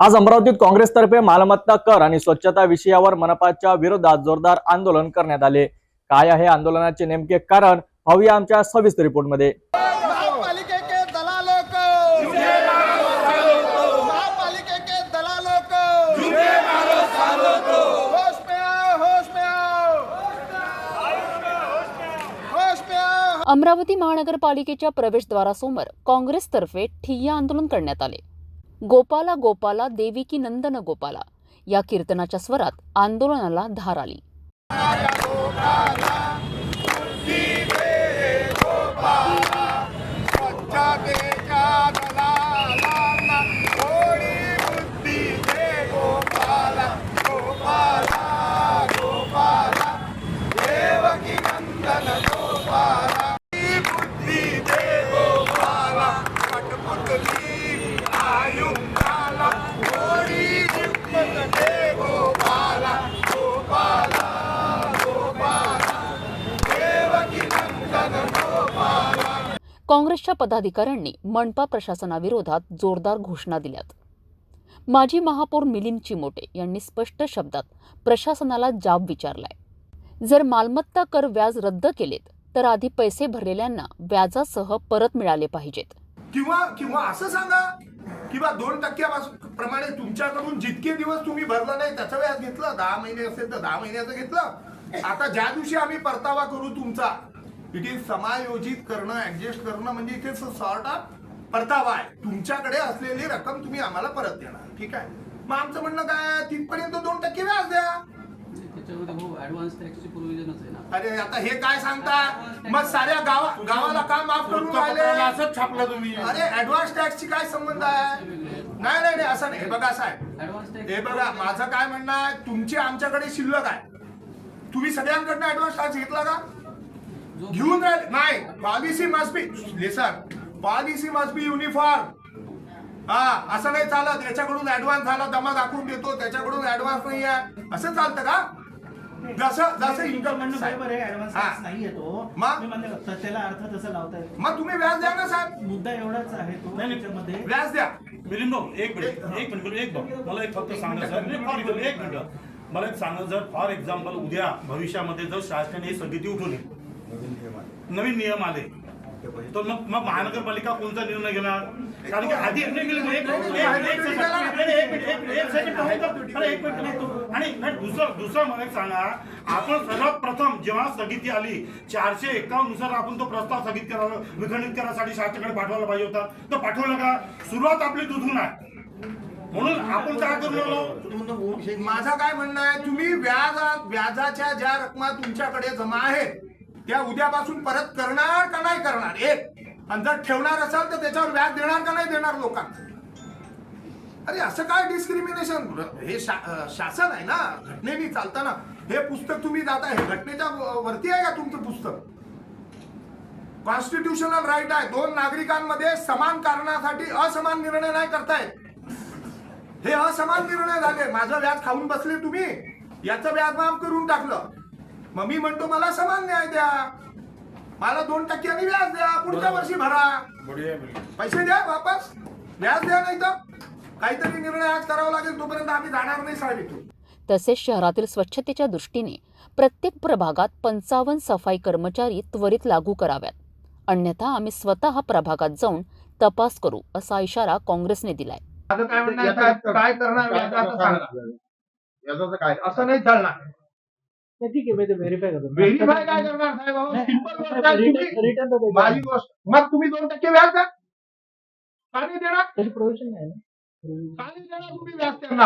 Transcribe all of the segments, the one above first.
आज अमरावतीत काँग्रेसतर्फे मालमत्ता कर आणि स्वच्छता विषयावर मनपाच्या विरोधात जोरदार आंदोलन करण्यात आले. काय आहे आंदोलनाचे नेमके कारण? पाहूया आमच्या सविस्तर रिपोर्टमध्ये. महापालिके के दलालों को महापालिके के दलालों को होश में आओ होश में आओ होश में आओ अमरावती महानगरपालिकेच्या प्रवेशद्वारासमोर काँग्रेसतर्फे ठिय्या आंदोलन करण्यात आले. गोपाला गोपाला देवी की नंदन गोपाला या कीर्तनाच्या स्वरात आंदोलनाला धार आली. गोपाला, काँग्रेसच्या पदाधिकाऱ्यांनी मनपा प्रशासनाविरोधात जोरदार घोषणा दिल्यात. माजी महापौर मिलिंद चिमोटे यांनी स्पष्ट शब्दात प्रशासनाला जाब विचारलाय. जर मालमत्ता कर व्याज रद्द केलेत तर आधी पैसे भरलेल्यांना व्याजासह परत मिळाले पाहिजेत. किंवा किंवा असं सांगा किंवा दोन टक्क्यापासून प्रमाणे तुमच्याकडून जितके दिवस तुम्ही भरला नाही त्याचं व्याज घेतलं दहा महिने असेल तर दहा महिन्याचं घेतलं. आता ज्या दिवशी आम्ही परतावा करू तुमचा इट इज समायोजित करणं ऍडजस्ट करणं म्हणजे इथे सॉर्ट ऑफ परतावा आहे. तुमच्याकडे असलेली रक्कम तुम्ही आम्हाला परत देणार. ठीक आहे? मग आमचं म्हणणं काय? तिथपर्यंत दोन टक्के व्याज द्या. त्याच्यामध्ये हो ऍडव्हान्स टॅक्सची प्रोव्हिजनच आहे ना. अरे आता हे काय सांगता? मग साऱ्या गावा गावाला का माफ करून राहिले? असंच छापला तुम्ही. अरे ऍडव्हान्स टॅक्सची काय संबंध आहे? नाही नाही नाही असं नाही. हे बघा साहेब. हे बघा माझं काय म्हणणं आहे? तुमची आमच्याकडे शिल्लक आहे. तुम्ही सगळ्यांकडनं ऍडव्हान्स टॅक्स घेतला का? घेऊन राहिले. नाही policy must be listen policy must be uniform हा असं नाही चालत. याच्याकडून ऍडव्हान्स झाला जमा दाखवून देतो. त्याच्याकडून ऍडव्हान्स नाही आहे. असं चालतं का? जसं जसं इन्कम बरोबर आहे. ऍडव्हान्स हा. तो. मग? मी म्हणलं तर त्याला अर्थ तसा लावता येईल मग तुम्ही व्याज द्या ना साहेब मुद्दा एवढाच आहे तो त्याच्यामध्ये. व्याज द्या. मिलिंद भाऊ एक मिनिट. एक मिनिट एक भाऊ. मला एक फक्त सांगा सर नाही, एक मिनिट. मला एक सांगा जर फॉर एक्झाम्पल उद्या भविष्यामध्ये जर शासनाने ही स्थगिती उठवली नवीन नियम आले तर मग मग महानगरपालिका कोणता निर्णय घेणार कारण की आधी निर्णय एक- मिनिट, आणि दुसरं दुसरं मला सांगा आपण सर्वात प्रथम जेव्हा स्थगिती आली चारशे एकावन्ननुसार आपण तो प्रस्ताव स्थगित करावा विखंडित करण्यासाठी शासनाकडे पाठवायला पाहिजे होता तर पाठवलं का सुरुवात आपली दुधून आहे म्हणून आपण काय करू माझा काय म्हणणं आहे तुम्ही व्याज व्याजाच्या ज्या रकमा तुमच्याकडे जमा आहेत त्या उद्यापासून परत करणार का नाही करणार? एक. आणि जर ठेवणार असाल तर त्याच्यावर व्याज देणार का नाही देणार लोकांना? अरे असं काय डिस्क्रिमिनेशन हे शा- शासन आहे ना घटनेने चालताना. हे पुस्तक तुम्ही जाता हे घटनेच्या वरती आहे का तुमचं पुस्तक? कॉन्स्टिट्युशनल राईट आहे. दोन नागरिकांमध्ये समान कारणासाठी असमान निर्णय नाही करतायत. हे असमान निर्णय झाले. माझं व्याज खाऊन बसले तुम्ही. याचं व्याज माफ करून टाकलं. मग मी म्हणतो मला समान न्याय द्या. मला दोन टक्क्यांनी व्याज द्या. पुढच्या वर्षी भरा. पैसे द्या वापस. व्याज द्या नाही तर काहीतरी निर्णय आज करावा लागेल तोपर्यंत आम्ही जाणार नाही साहेब इथून तसेच शहरातील स्वच्छतेच्या दृष्टीने प्रत्येक प्रभागात पंचावन्न सफाई कर्मचारी त्वरित लागू कराव्यात. अन्यथा आम्ही स्वतः प्रभागात जाऊन तपास करू असा इशारा काँग्रेसने दिलाय. काय करणार. याचं काय? असं नाही चालणार. नाही, ठीक आहे व्हेरीफाय करतो. व्हेरीफाय काय करणार साहेब? अहो, simple गोष्ट आहे. तुम्ही- रिटर्न तर देतो. माझी गोष्ट मग तुम्ही दोन टक्के व्याज द्या. का नाही देणार? तशी प्रोव्हिजन नाही ना. का नाही देणार तुम्ही व्याज त्यांना.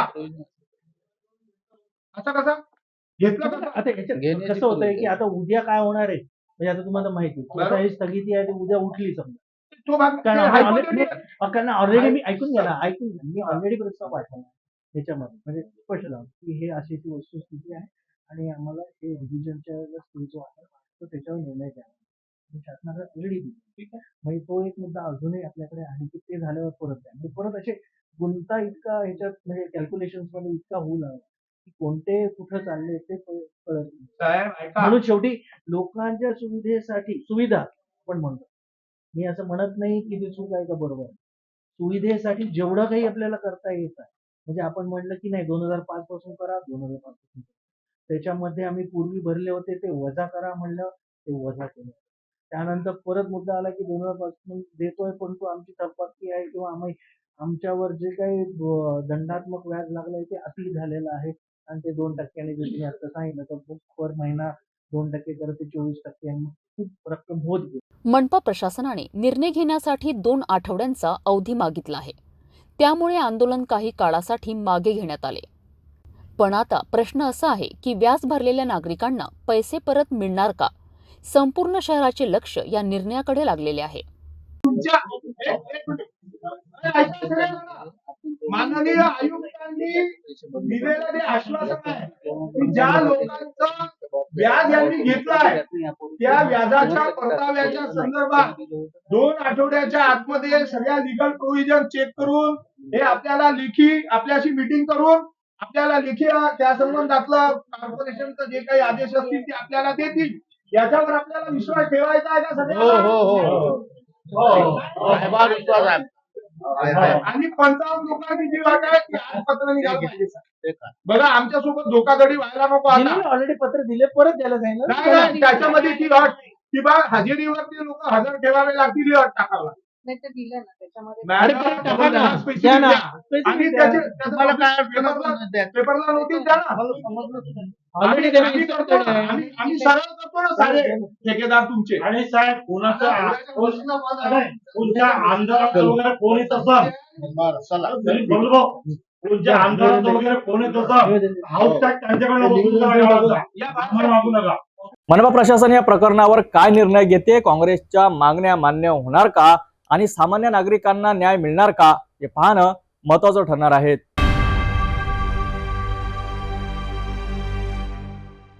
असं कसं? घेतलं आता कसं? आता याच्यात घेण्याची कसं होतंय पद्धत की आता उद्या काय होणार आहे? म्हणजे आता तुम्हाला माहिती आहे. आता ही स्थगिती आहे ती उद्या उठली समजा. तो भाग कारण ते ऑलरेडी कारण ऑलरेडी मी ऐकून घ्या ना ऐकून घ्या. मी ऑलरेडी प्रस्ताव पाठवला त्याच्यामध्ये म्हणजे स्पष्ट झालं की हे अशी अशी वस्तुस्थिती आहे. आणि आम्हाला हे रिव्हिजनच्या स्कूल जो आहे तो त्याच्यावर निर्णय घ्यावा. शासनाला ऑलरेडी दिली. ठीक आहे. म्हणजे तो एक मुद्दा अजूनही आपल्याकडे आहे की ते झाल्यावर परत द्या. म्हणजे परत असे गुंता इतका ह्याच्यात म्हणजे कॅल्क्युलेशनमध्ये इतका होऊ लागला की कोणते कुठं चालले ते कळत नाही. म्हणून शेवटी लोकांच्या सुविधेसाठी सुविधा आपण म्हणतो. मी असं म्हणत नाही की ती चूक आहे का बरोबर. सुविधेसाठी जेवढं काही आपल्याला करता येत आहे. म्हणजे आपण म्हटलं की नाही दोन हजार पाच पासून करा दोन हजार पाच पासून करा. त्याच्यामध्ये आम्ही पूर्वी भरले होते ते वजा करा म्हणलं ते वजा केलं. त्यानंतर परत मुद्दा आला की दोन हजारपासून देतोय परंतु आमची थकबाकी आहे किंवा आम्ही आमच्यावर जे काही दंडात्मक व्याज लागलंय ते अति झालेलं आहे. आणि ते दोन टक्क्याने जर तुम्ही आता सांगितलं तर बुक पर महिना दोन टक्के करत ते चोवीस टक्क्यांनी खूप रक्कम होत गेली. मनपा प्रशासनाने निर्णय घेण्यासाठी दोन आठवड्यांचा अवधी मागितला आहे. त्यामुळे आंदोलन काही काळासाठी मागे घेण्यात आले. पण आता प्रश्न असा आहे की व्याज भरलेल्या नागरिकांना पैसे परत मिळणार का? संपूर्ण शहराचे लक्ष या निर्णयाकडे लागलेले आहे. माननीय आयुक्तांनी दिलेलं जे आश्वासन आहे की ज्या लोकांचं व्याज यांनी घेतलं आहे त्या व्याजाच्या परताव्याच्या संदर्भात दोन आठवड्याच्या आतमध्ये सगळ्या लिगल प्रोव्हिजन चेक करून हे आपल्याला लेखी आपल्याशी मीटिंग करून आपल्याला लेखी त्या संबंधातलं कॉर्पोरेशनचं जे काही आदेश असतील ते आपल्याला देतील. याच्यावर आपल्याला विश्वास ठेवायचा आहे का आणि पंचावन्न लोकांची जी अट आहे ती आज पत्र निघालं पाहिजे बघा आमच्यासोबत धोकाधडी व्हायला नको आता. ऑलरेडी पत्र दिले परत द्यायला नाही सांगितलं. नाही, त्याच्यामध्ये ती अट की बा हजेरीवर ते लोक हजर ठेवावे लागतील ही अट टाकावा नाही ते दिलं ना त्याच्यामध्ये मॅडम, परत टाका ना, द्या. specific द्या ना. द्या. Specific आणि द्या. त्याचे त्याचं पेपरला पेपरला नोटीस द्या ना. ऑलरेडी आम्ही- आम्ही करतो ना, आम्ही आम्ही सरळ करतो ना सारे ठेकेदार तुमचे. आणि साहेब कोणाचं आमदाराचं वगैरे कोण येत असं बोललो आमदाराचं वगैरे कोण येत असं हाऊस टॅक्स त्यांच्याकडनं वसूल करायला लावता. आम्हाला मागू नका. मनपा प्रशासन या प्रकरणावर काय निर्णय घेते? काँग्रेसच्या मागण्या मान्य होणार का? आणि सामान्य नागरिकांना न्याय मिळणार का हे पाहणं महत्वाचं ठरणार आहे.